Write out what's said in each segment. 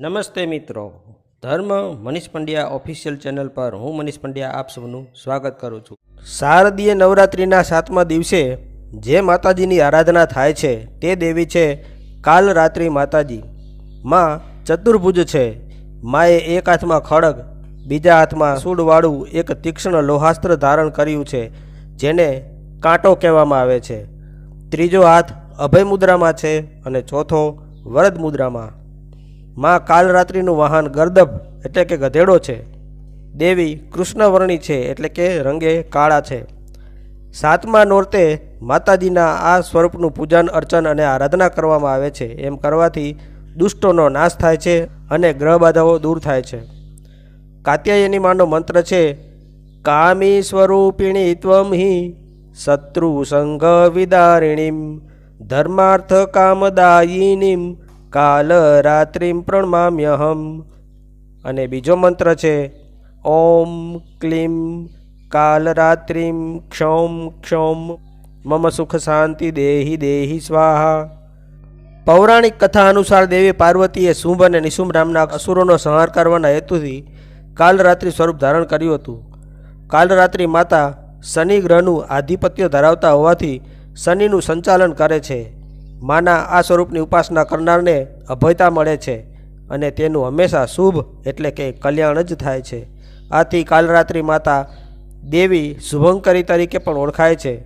નમસ્તે મિત્રો. ધર્મ મનીષ પંડ્યા ઓફિશિયલ ચેનલ પર હું મનીષ પંડ્યા આપ સૌનું સ્વાગત કરું છું. શારદીય નવરાત્રિના સાતમા દિવસે જે માતાજીની આરાધના થાય છે તે દેવી છે કાલરાત્રિ માતાજી. માં ચતુર્ભુજ છે. માએ એક હાથમાં ખડગ, બીજા હાથમાં સૂડવાળું એક તીક્ષ્ણ લોહાસ્ત્ર ધારણ કર્યું છે, જેને કાંટો કહેવામાં આવે છે. ત્રીજો હાથ અભય મુદ્રામાં છે અને ચોથો વરદ મુદ્રામાં માં કાલરાત્રિનું વાહન ગર્દભ એટલે કે ગધેડો છે. દેવી કૃષ્ણવર્ણી છે એટલે કે રંગે કાળા છે. સાતમા નોરતે માતાજીના આ સ્વરૂપનું પૂજન, અર્ચન અને આરાધના કરવામાં આવે છે. એમ કરવાથી દુષ્ટોનો નાશ થાય છે અને ગ્રહ બાધાઓ દૂર થાય છે. કાત્યાયની માનો મંત્ર છે, કામી સ્વરૂપિણી ત્વમ હિ, શત્રુ સંઘ વિદારિણીમ, ધર્માર્થ કામદાયિનીમ કાલ રાત્રિમ પ્રણમામ્યહમ અને બીજો મંત્ર છે, ઓમ ક્લીમ કાલ રાત્રિમ ક્ષૌમ ક્ષૌમ, મમ સુખ શાંતિ દેહી દેહી સ્વાહા. પૌરાણિક કથા અનુસાર દેવી પાર્વતીએ શુંભ અને નિશુંભ નામના અસુરોનો સંહાર કરવાના હેતુથી કાલરાત્રિ સ્વરૂપ ધારણ કર્યું હતું. કાલરાત્રિ માતા શનિ ગ્રહનું આધિપત્ય ધરાવતા હોવાથી શનિનું સંચાલન કરે છે. માના આ સ્વરૂપની ઉપાસના કરનારને અભયતા મળે છે અને તેનું હંમેશા શુભ એટલે કે કલ્યાણ જ થાય છે. આથી કાલરાત્રિ માતા દેવી શુભંકરી તરીકે પણ ઓળખાય છે.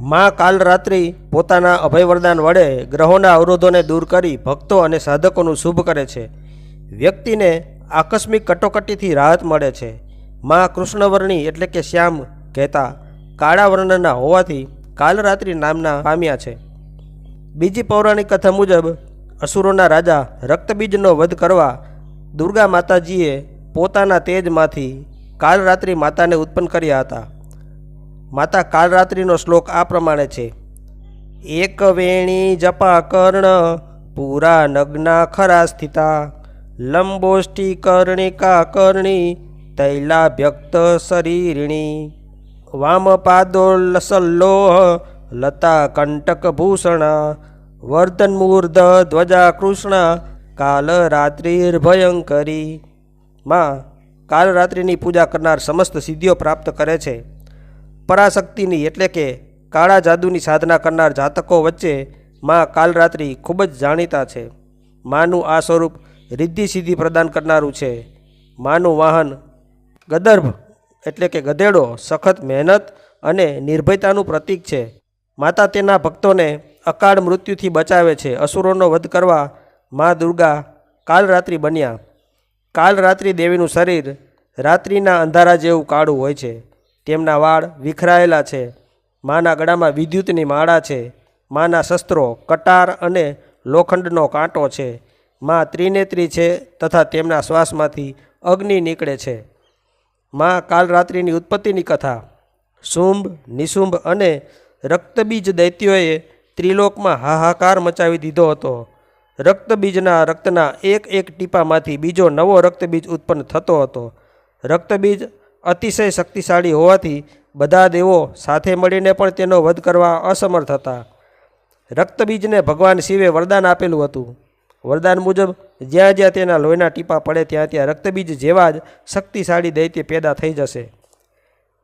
મા કાલરાત્રિ પોતાના અભય વરદાન વડે ગ્રહોના અવરોધોને દૂર કરી ભક્તો અને સાધકોનું શુભ કરે છે. વ્યક્તિને આકસ્મિક કટોકટીથી રાહત મળે છે. મા કૃષ્ણવર્ણી એટલે કે શ્યામ કહેતા કાળા વર્ણના હોવાથી કાલરાત્રિ નામના પામ્યા છે. બીજી પૌરાણિક કથા મુજબ અસુરોના રાજા રક્તબીજનો વધ કરવા દુર્ગા માતાજીએ પોતાના તેજમાંથી કાલરાત્રિ માતાને ઉત્પન્ન કર્યા હતા. માતા કાલરાત્રિનો શ્લોક આ પ્રમાણે છે. એક વેણી જપા કર્ણ, પૂરા નગ્ના ખરા સ્થિતા, લંબોષ્ટી કર્ણિકા કર્ણી, તૈલાભ્યક્ત શરીરિણી વામપાદોલ્લસલ્લોહ લતા કંટક ભૂષણા વર્ધનમૂર્ધ ધ્વજા કૃષ્ણ કાલ રાત્રિર્ભયંકરી માં કાલરાત્રિની પૂજા કરનાર સમસ્ત સિદ્ધિઓ પ્રાપ્ત કરે છે. પરાશક્તિની એટલે કે કાળા જાદુની સાધના કરનાર જાતકો વચ્ચે માં કાલરાત્રિ ખૂબ જ જાણીતા છે. માનું આ સ્વરૂપ રિદ્ધિ સિદ્ધિ પ્રદાન કરનારું છે. માનું વાહન, ગદર્ભ એટલે કે ગધેડો સખત મહેનત અને નિર્ભયતાનું પ્રતીક છે. માતા તેના ભક્તોને અકાળ મૃત્યુથી બચાવે છે. અસુરોનો વધ કરવા મા દુર્ગા કાલરાત્રિ બન્યા. કાલરાત્રિ દેવીનું શરીર રાત્રિના અંધારા જેવું કાળું હોય છે. તેમના વાળ વિખરાયેલા છે. માના ગળામાં વિદ્યુતની માળા છે. માના શસ્ત્રો કટાર અને લોખંડનો કાંટો છે. મા ત્રિનેત્રી છે તથા તેમના શ્વાસમાંથી અગ્નિ નીકળે છે. મા કાલરાત્રિની ઉત્પત્તિની કથા શુંભ, નિશુંભ અને રક્તબીજ દૈત્યોએ ત્રિલોકમાં હાહાકાર મચાવી દીધો હતો. રક્તબીજના રક્તના એક એક ટીપામાંથી બીજો નવો રક્તબીજ ઉત્પન્ન થતો હતો. રક્તબીજ અતિશય શક્તિશાળી હોવાથી બધા દેવો સાથે મળીને પણ તેનો વધ કરવા અસમર્થ હતા. રક્તબીજને ભગવાન શિવે વરદાન આપેલું હતું. વરદાન મુજબ જ્યાં જ્યાં તેના લોહીના ટીપા પડે ત્યાં ત્યાં રક્તબીજ જેવા જ શક્તિશાળી દૈત્ય પેદા થઈ જશે.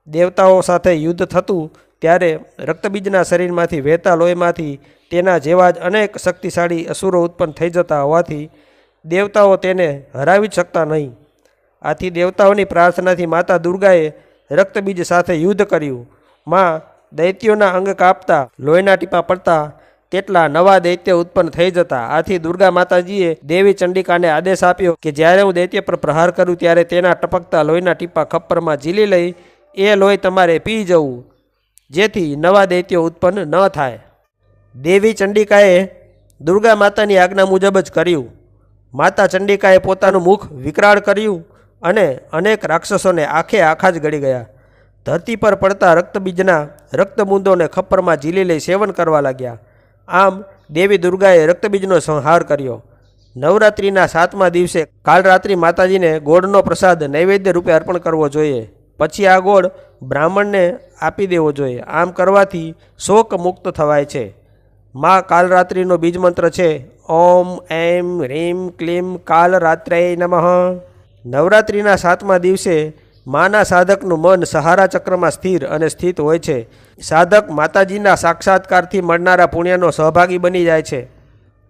દેવતાઓ સાથે યુદ્ધ થતું ત્યારે રક્તબીજના શરીરમાંથી વહેતા લોહીમાંથી તેના જેવા જ અનેક શક્તિશાળી અસુરો ઉત્પન્ન થઈ જતા હોવાથી દેવતાઓ તેને હરાવી જ શકતા નહીં. આથી દેવતાઓની પ્રાર્થનાથી માતા દુર્ગાએ રક્તબીજ સાથે યુદ્ધ કર્યું. માં દૈત્યોના અંગ કાપતા લોહીના ટીપા પડતા કેટલા નવા દૈત્ય ઉત્પન્ન થઈ જતા. આથી દુર્ગા માતાજીએ દેવી ચંડિકાને આદેશ આપ્યો કે જ્યારે હું દૈત્ય પર પ્રહાર કરું ત્યારે તેના ટપકતા લોહીના ટીપા ખપ્પરમાં ઝીલી લઈ એ લોહી તમારે પી જવું, જેથી નવા દૈત્યો ઉત્પન્ન ન થાય. દેવી ચંડિકાએ દુર્ગા માતાની આજ્ઞા મુજબ જ કર્યું. માતા ચંડિકાએ પોતાનું મુખ વિકરાળ કર્યું અને અનેક રાક્ષસોને આખે આખા જ ગળી ગયા. ધરતી પર પડતા રક્તબીજના રક્તબૂંદોને ખપ્પરમાં ઝીલી લઈ સેવન કરવા લાગ્યા. આમ દેવી દુર્ગાએ રક્તબીજનો સંહાર કર્યો. નવરાત્રિના સાતમા દિવસે કાલરાત્રિ માતાજીને ગોળનો પ્રસાદ નૈવેદ્ય રૂપે અર્પણ કરવો જોઈએ. પછી આ ગોળ બ્રાહ્મણને આપી દેવો જોઈએ. આમ કરવાથી શોક મુક્ત થવાય છે. મા કાલરાત્રિનો બીજ મંત્ર છે, ઓમ, એમ, રીમ, ક્લીમ કાલરાત્રે નમઃ. નવરાત્રિના સાતમા દિવસે માના સાધકનું મન સહારા ચક્રમાં સ્થિર અને સ્થિત હોય છે. સાધક માતાજીના સાક્ષાત્કારથી મળનારા પુણ્યનો સહભાગી બની જાય છે.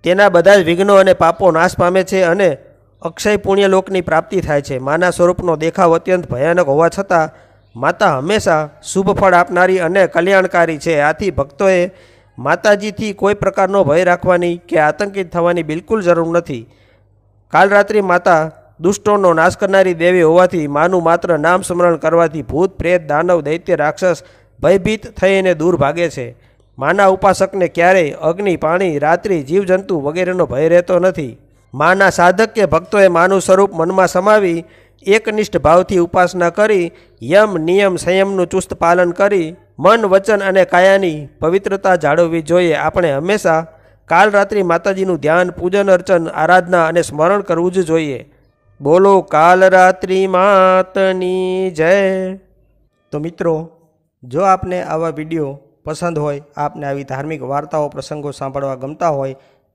તેના બધા જ વિઘ્નો અને પાપો નાશ પામે છે અને અક્ષય પુણ્યલોકની પ્રાપ્તિ થાય છે. માના સ્વરૂપનો દેખાવ અત્યંત ભયાનક હોવા છતાં, માતા હંમેશા શુભ ફળ આપનારી અને કલ્યાણકારી છે. આથી ભક્તોએ માતાજીથી કોઈ પ્રકારનો ભય રાખવાની કે આતંકિત થવાની બિલકુલ જરૂર નથી. કાલ રાત્રિ માતા દુષ્ટોનો નાશ કરનારી દેવી હોવાથી માનું માત્ર નામ સ્મરણ કરવાથી ભૂત, પ્રેત, દાનવ, દૈત્ય, રાક્ષસ ભયભીત થઈને દૂર ભાગે છે. માના ઉપાસકને ક્યારેય અગ્નિ, પાણી, રાત્રિ, જીવજંતુ વગેરેનો ભય રહેતો નથી. માના સાધક કે ભક્તોએ માનું સ્વરૂપ મનમાં સમાવી એકનિષ્ઠ ભાવથી ઉપાસના કરી યમ, નિયમ, સંયમનું ચુસ્ત પાલન કરી મન, વચન અને કાયાની પવિત્રતા જાળવવી જોઈએ. આપણે હંમેશા કાલ રાત્રિ માતાજીનું ધ્યાન, પૂજન, અર્ચન, આરાધના અને સ્મરણ કરવું જ જોઈએ. બોલો, કાલ રાત્રિ માતની જય. તો મિત્રો, જો આપને આવા વીડિયો પસંદ હોય, આપને આવી ધાર્મિક વાર્તાઓ, પ્રસંગો સાંભળવા ગમતા હોય